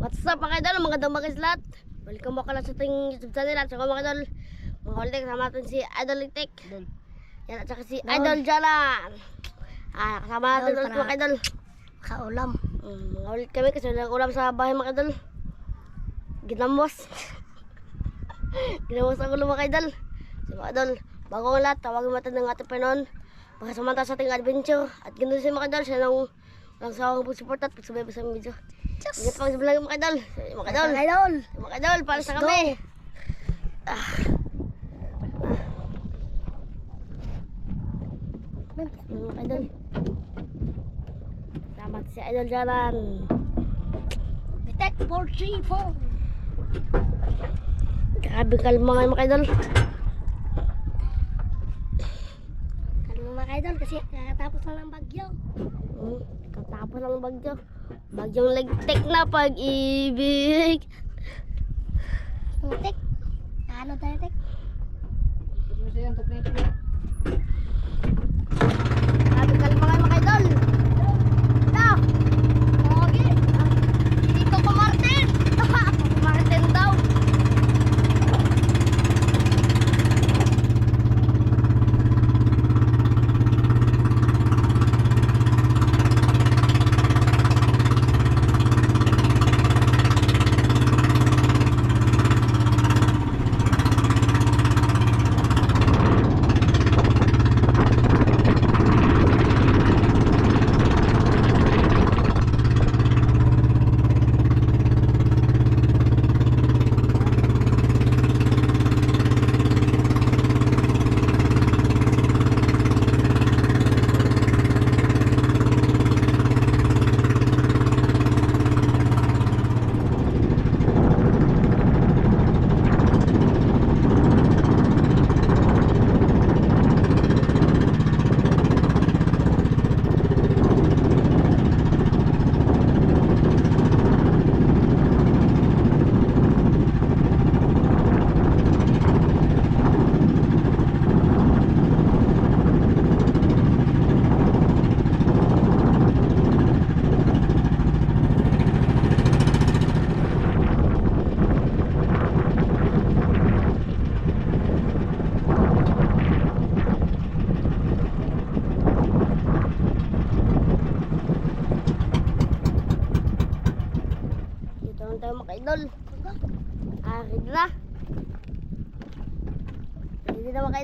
What's up mga idol, mga idol mga islat Welcome back lang sa ating YouTube channel At saka mga idol, mga ulit kasama natin si Idol Litik. Yan at saka si Dol. Idol Jalan. Ah, kasama natin ulit mga idol. Kaulam. mm, Mga ulit kami kasi walang ulam sa bahay mga idol. Ginamos. Ginamos ang ulo mga idol. So mga idol, bago ang lahat, tawagin natin ng ating Panginoon Baka sumanta sa ating adventure At ganoon si mga idol, siya nang walang sawang pagsupport at pagsabay sa aming video Ingat pa sa vlog mga idol Mga idol Mga idol. Mga idol, para sa kami. Ah. Mga idol. Salamat si Idol Jalan. Bitek 434. Grabe kalma ngayon mga idol. Ano mga idol kasi kakatapos lang ng bagyo. Hmm, katapos ng bagyo. Bagyong legtek na pag-ibig. Tek. Ano tayo tek? Grabe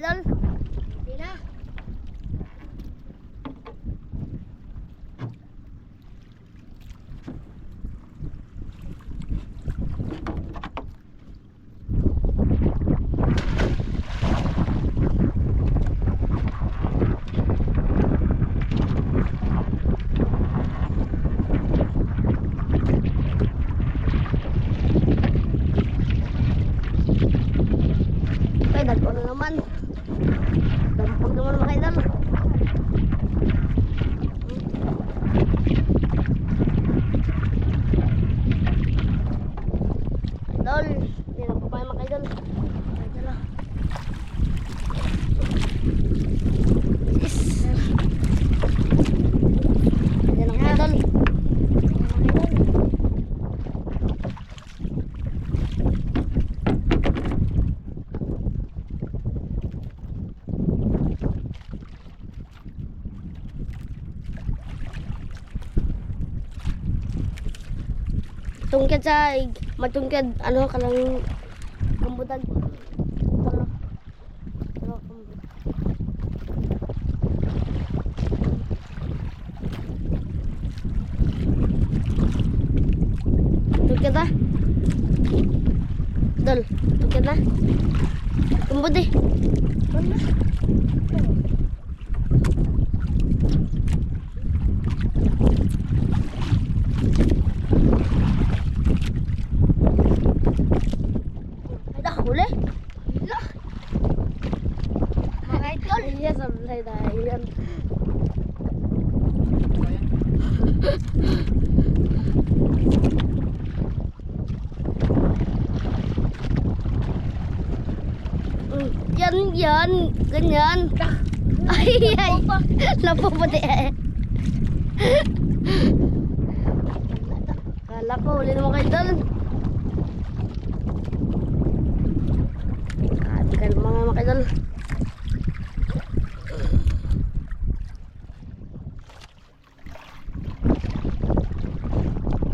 comedor. Dampag naman mga idol. Idol, yan ang papayo mga idol. Idol na. Yes. Yan ang idol. Mga idol. Tungkad sa matungkad ano? Ano, kambutag. Tungkad na. Dol, tungkad na. Kumbud eh. Wala. Ay, nakahuli. Wala. Mga idol. Yes, sablay na yan. Mm, Yan, yan. Ganyan. Ay, ay. Lapo pa di eh. Kala ko, huli naman kayo doon. Grabe ka naman mga mga idol.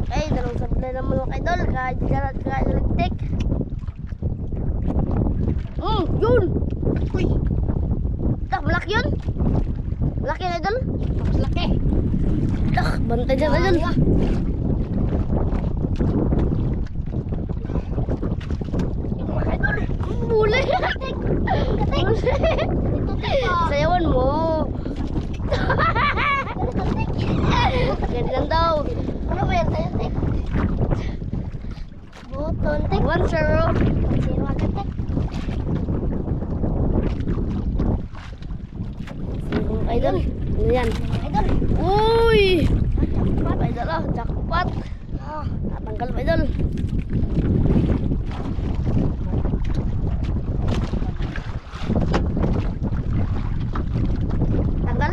Ay, dalawang sablay naman mga idol. Kahit di ka kahit naligtik. Hmm, yun! Uy! Tak, malaki yun! Malaki na idol. Mas laki. Tak, bantay dyan idol. Ito mga idol. Bule! Sayawan mo. Ganyan daw. Ano ba yan tayo, Tek? Buton, Tek. One zero. Sino agad, Tek? Sino idol? Ano yan? Idol. Uy! Idol ah, jackpot. Ah, Natanggal idol. Tanggal?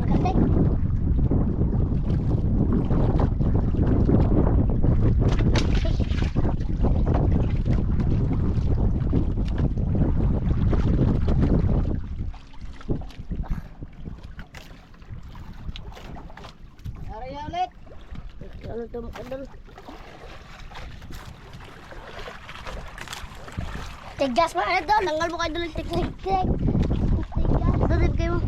agad, Tek. Araya ulit. Ano ito mga idol? Tigas mga idol. Tanggal mo kayo yung teknik. Tek. Tigas. Dadip kayo.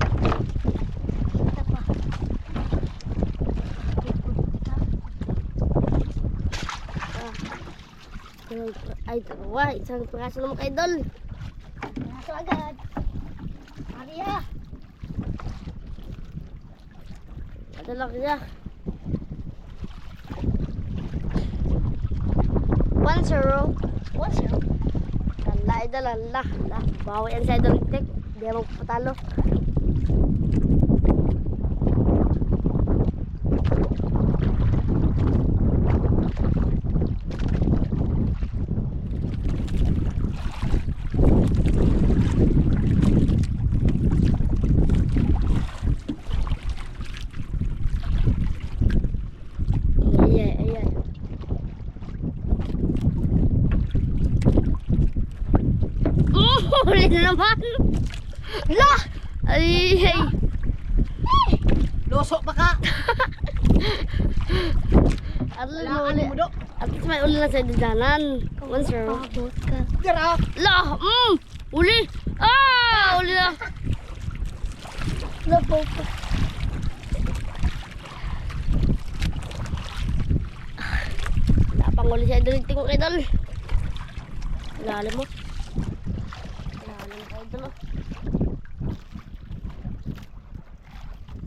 Ay, dalawa. Isang piraso naman kayo idol. Masuk agad. Arya. Ada lang niya. One zero. Idol, lala. Lala. Bawa yan sa idol tek. Hindi mo patalo. Ay, ay, ay, ay. Oh, huli na naman. La! Ay, ay. Losok pa ka. At least may uli. At least may uli lang sa didanan. One zero. Pabot ka. La! Mm! Uli! Ah! Uli na. Labo ka. Wala pang uli sa idol. Tingko kay idol. Lalim mo. Idol. oh.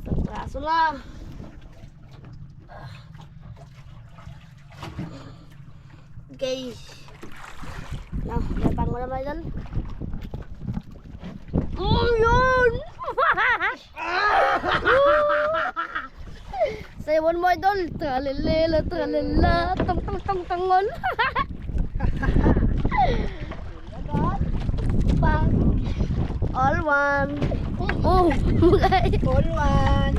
Isang praso na. Okay. Now, pang mo naman idol. Mm, yun! Sayawan mo idol. Tralala, tralala, tang tang tang tangon. Pang. All one. Oh, mulai. All one.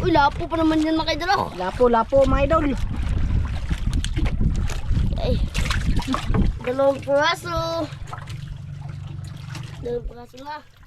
Uy, lapo pa naman yan mga idol. oh. Lapo, lapo, mga idol. Ay. Dalawang piraso. Dalawang piraso na.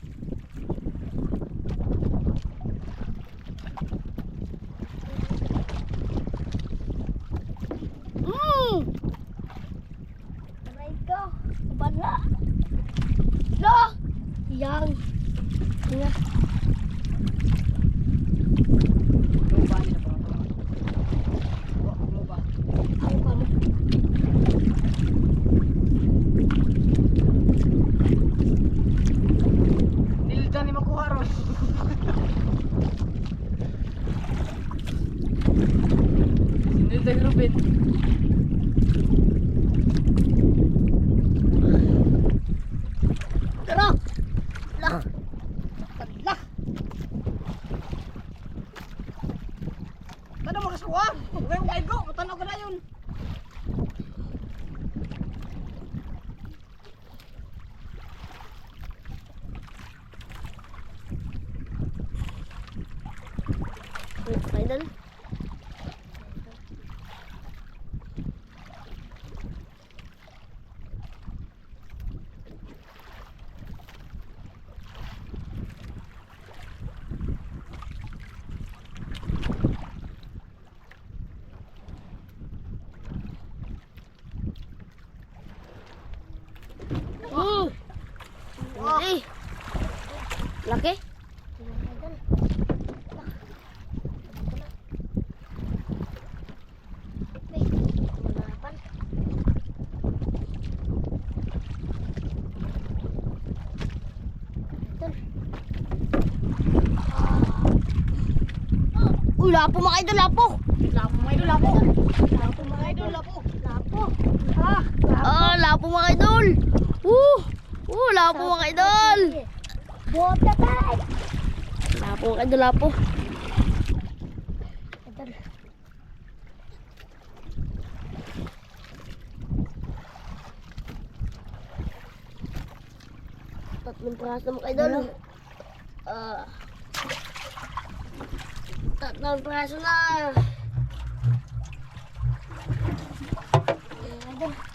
Lapo mga idol, lapo. Lapo mga idol, lapo. Lapo mga idol, lapo. Lapo. Ah, Ah, lapo mga idol. Woo! Woo, lapo mga idol. Na tayo. Lapo mga idol, lapo. Tatlong praso mga idol. Ah. Tatlong praso na. Idol.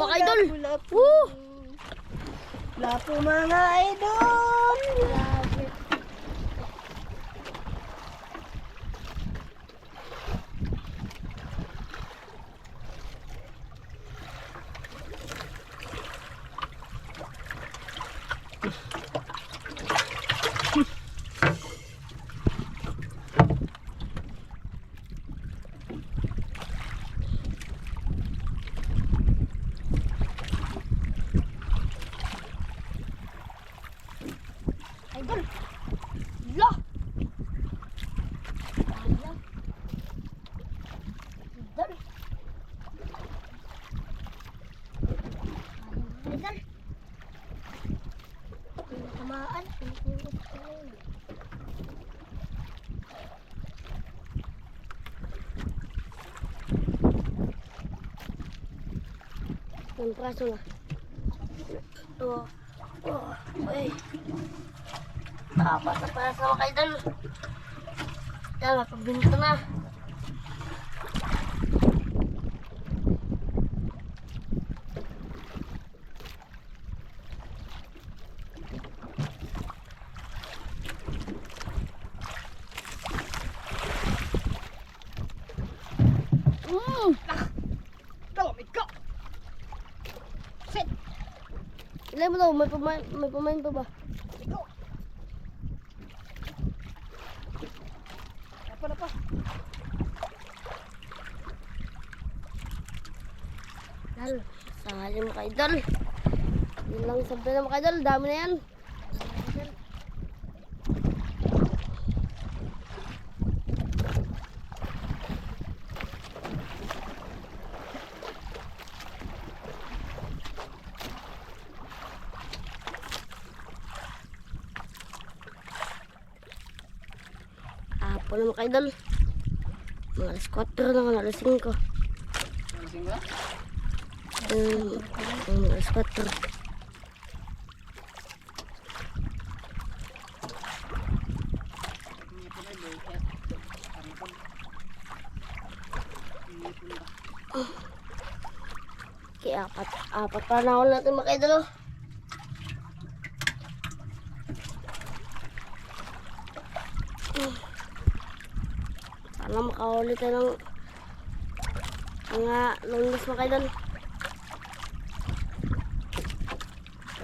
Mga idol. Woo! Lapo mga idol. Grabe. Idol. La! Ayun. Idol. Ayun, idol. Tatlong praso na. Ito. Oh, uy. Apat na praso mga idol. Yan, mapabinto na. Mm. Dami ka. Ilan mo daw? May pamain, may pa ba? Ikaw. Apa na pa? Idol. Sayang mga idol. Yun lang sabi na mga idol. Dami na yan. Apo na mga idol. Mga alas 4 na, mga alas 5. Nalasing ka? Um, um, alas 4. Hindi po na idol. Kaya, po? Hindi po na. Kaya apat, apat pa na ako natin. Hmm. Sana makahuli tayo ng mga longgas mga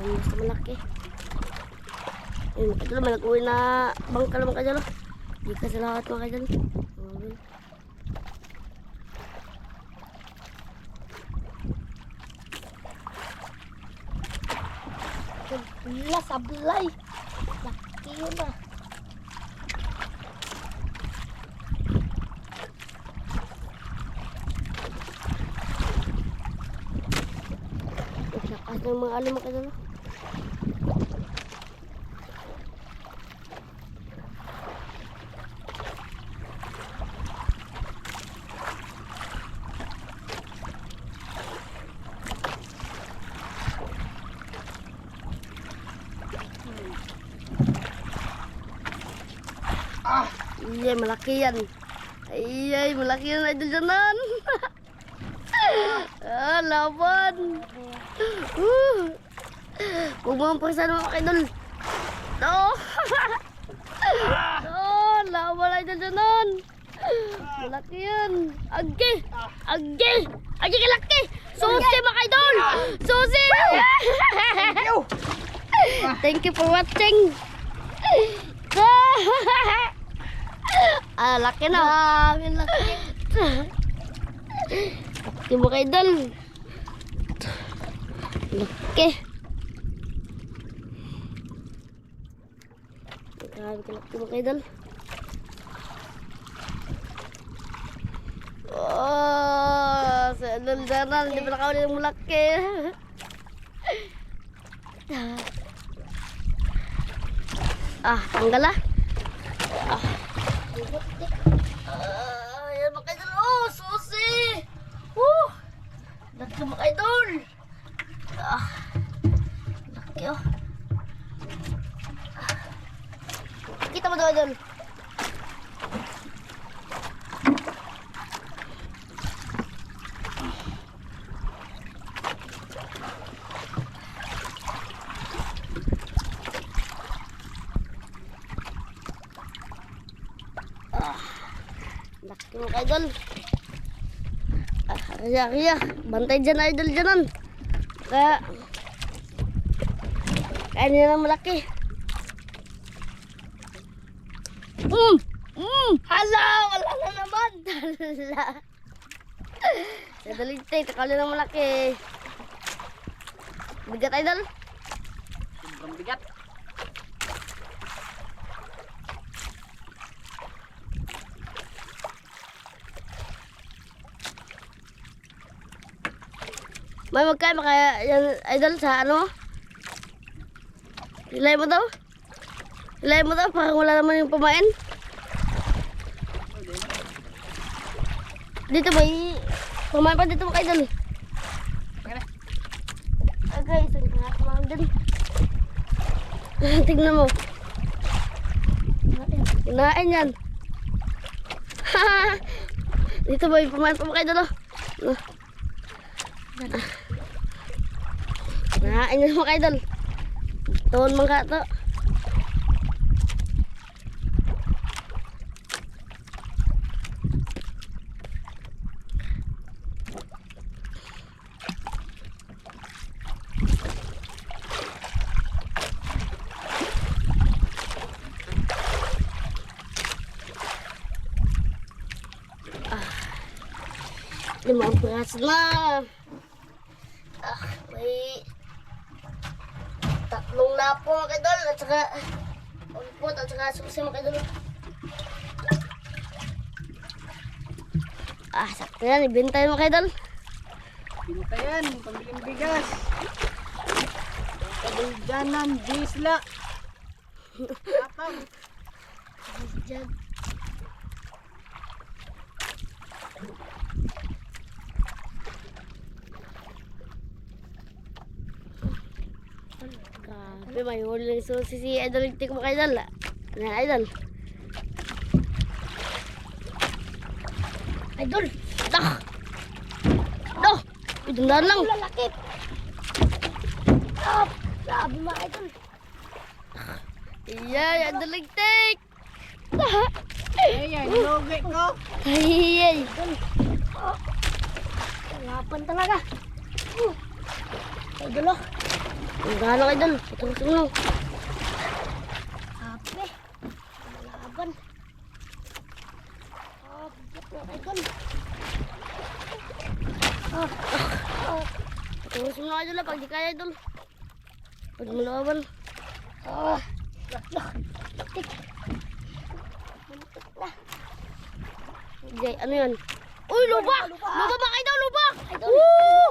Longgas na malaki. Ayun mga idol, may nag-uwi na bangka na mga idol. oh. Di ka sa lahat mga idol. Idol. Wala, sablay. Laki yun ah. Lakas ng mga alam mga idol. Ah! Iya, malaki yan. Ay, malaki yan idol dyanan. ah, laban. Uh. Pagsa ng mga idol. No. no, laban idol dyanan. Malaki yan. Agi. Agi. Agi kalaki. Susi mga idol. Susi. Yo! Thank you for watching. Ah, laki na. Grabe, laki. Laki mo kay Dal. Laki. Grabe ka laki mo kay Dal. Oh, sa daldaran, di pa nakawali ng malaki. ah, tanggal. Ah, yan mga idol. Oh, susi. Oh, laki mga idol. Ah, laki oh. Kita mo daw idol. Laki mo idol. Ah, kaya kaya. Bantay dyan idol dyanan. Kaya. Kaya nila malaki. Mm! Mm! Hala! Wala na naman! Hala! Sa daligtay, takali ng malaki. Bigat idol. May magkaya kaya yan idol sa ano? Hilay mo daw? Hilay mo daw parang wala naman yung pamain. Dito may pamain pa dito mga idol. Tara. Okay, isang kakamain din. Tignan mo. Kinain yan. dito may pamain pa mga idol. oh. Kinain yan mga idol. Tuon mga to. Limang piraso na. Ah, may tatlong lapo mga kadol at saka ulpot at saka susi mga kadol. Ah, sakto yan. Ibenta yun mga kadol. Binta yan. Pambiling bigas. Kabuljanan, disla. Tapang. Diyan. Grabe, may huli lang susi si Idol. Hindi ko mga idol. ah. Ano yan, Idol? Idol! Dah! Dah! Idundan lang! Lalaki. Ah, grabe mga idol. Iya, Idol Ligtik! Ayan, logi ko. Ay, ay! Lapan talaga. Idol oh. Ang gano'n, Idol. Patungtong lang. Hape. Laban. mga idol. Patulos mo na idol ah, pag di kaya idol. Pag malawan. Ah, tik. Muntik na. Ano yan? Uy, lubak! Lubak! Lubak mga idol, lubak! Woo!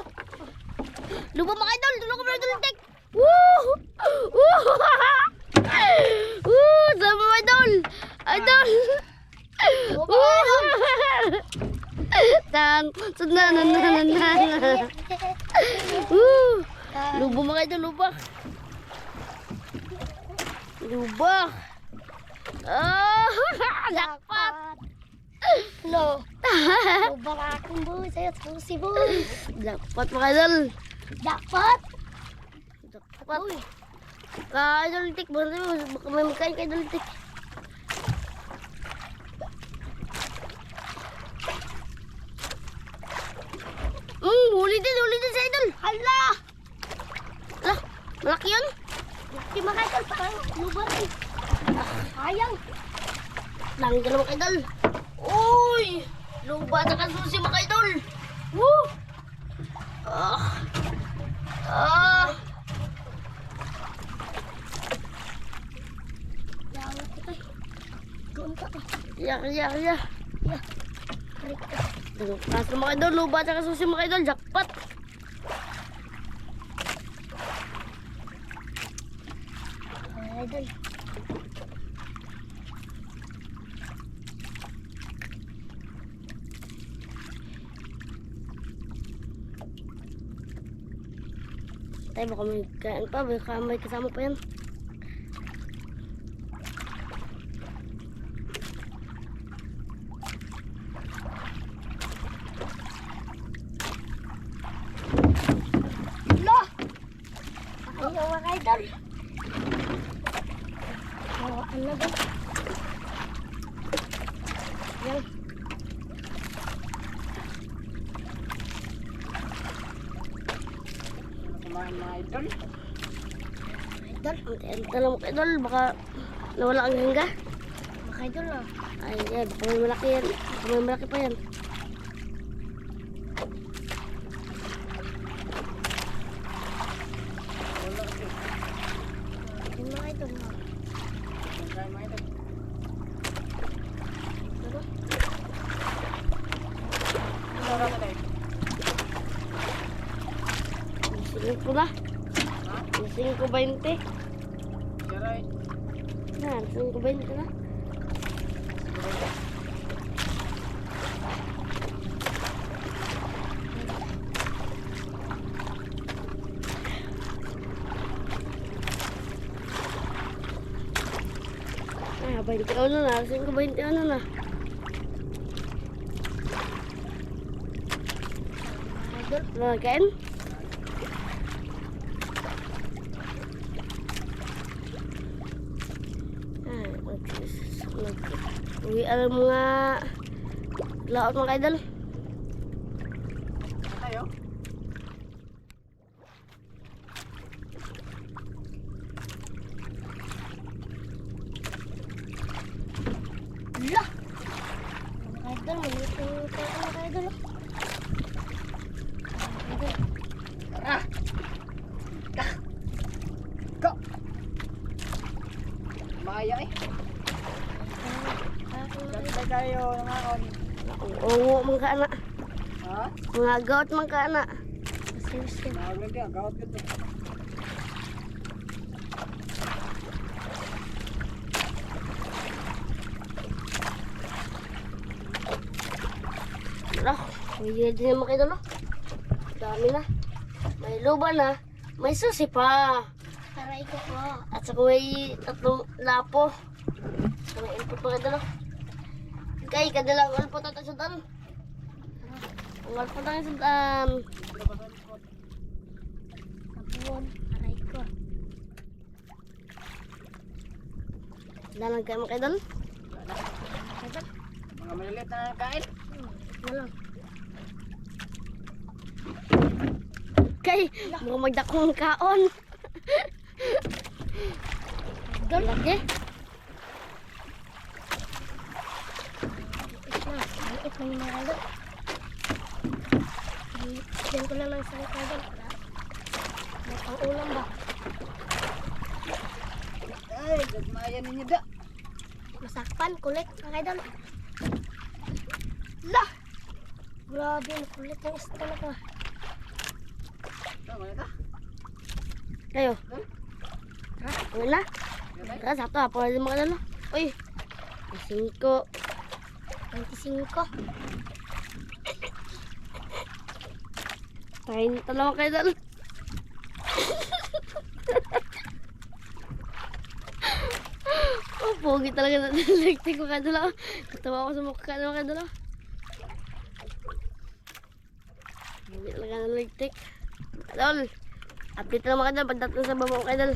Lubak mga idol, tulong ko na idol tek! Woo! Woo! Woo! Sama mga idol! Idol! Woo! Tang, nan. Woo! Lubak mga idol, lubak! Lubak! Ah! Jackpot! Lo. Lubak akong boy. Sa'yo, susi boy. Jackpot mga idol! Dapat. Jackpot! Ka idol tik, baka baka may magkain ka idol tik. Mm, huli din, huli din sa idol. Hala! Hala, malaki yun. Di mga idol. Parang lubak eh. Sayang. Langga na mga idol. Uy! Luba na ka susi mga idol. Woo! Ah! Ah! Lawak ito eh. Yak, yak, yak. Karik ka. Kaso mga idol, luba at susi mga idol, jackpot. Mga idol. Tayo baka may kain pa, baka may kasama pa yan. idol. Baka nawala ang hangga. Baka idol ah. Ay, yan. Baka may malaki yan. Baka may malaki pa yan. Ini pula. Ini 520. rồi. Nó làm xương của bên đó à bên chỗ nó là xương của bên chỗ nó là rất là kém ang mga laot mga idol. Ano tayo? Lo! Mga idol. Maliit yung pera mga idol ah. Mga idol. Ah! Ah! Go! Maya eh. Ah, mga idol. Ganda kayo mga on. Oo, mga anak. Ha? Mga gout mga anak. Serious yan. Nagaganda, gawat ko to. Wala, may yun din mga idol. oh. Dami na. May luba na. May susi pa. Taray ko po. At saka may tatlong lapo. Sa may input mga idol. oh. Kay, kadalang alpo tayo sa sudan. Ang alpo tayo sa sudan. Kabuon. Taray ko. Dalang kayo mga idol. Idol. Mga maliliit na kain. Wala. Kay, mga magdakong kaon. Idol. Laki. Na. Malapit na yung mga idol. Diyan ko lang ng isang idol para may pang ulam ba? Ay, gagmaya ninyo da. Masakpan, kulit mga idol. Lah! Grabe, kulit ng isda talaga. Tama na ka? Kayo. Na. Ganay? Tara, sakto. Apo na din mga idol. Uy. Singko. 25. Kain talaga kayo idol. oh, pogi talaga na electric ko kadala. Katawa ako sa mukha ng mga kadala. Pogi talaga na electric. Kadol. Update lang mga kadol. Pagdating sa baba ko kadol.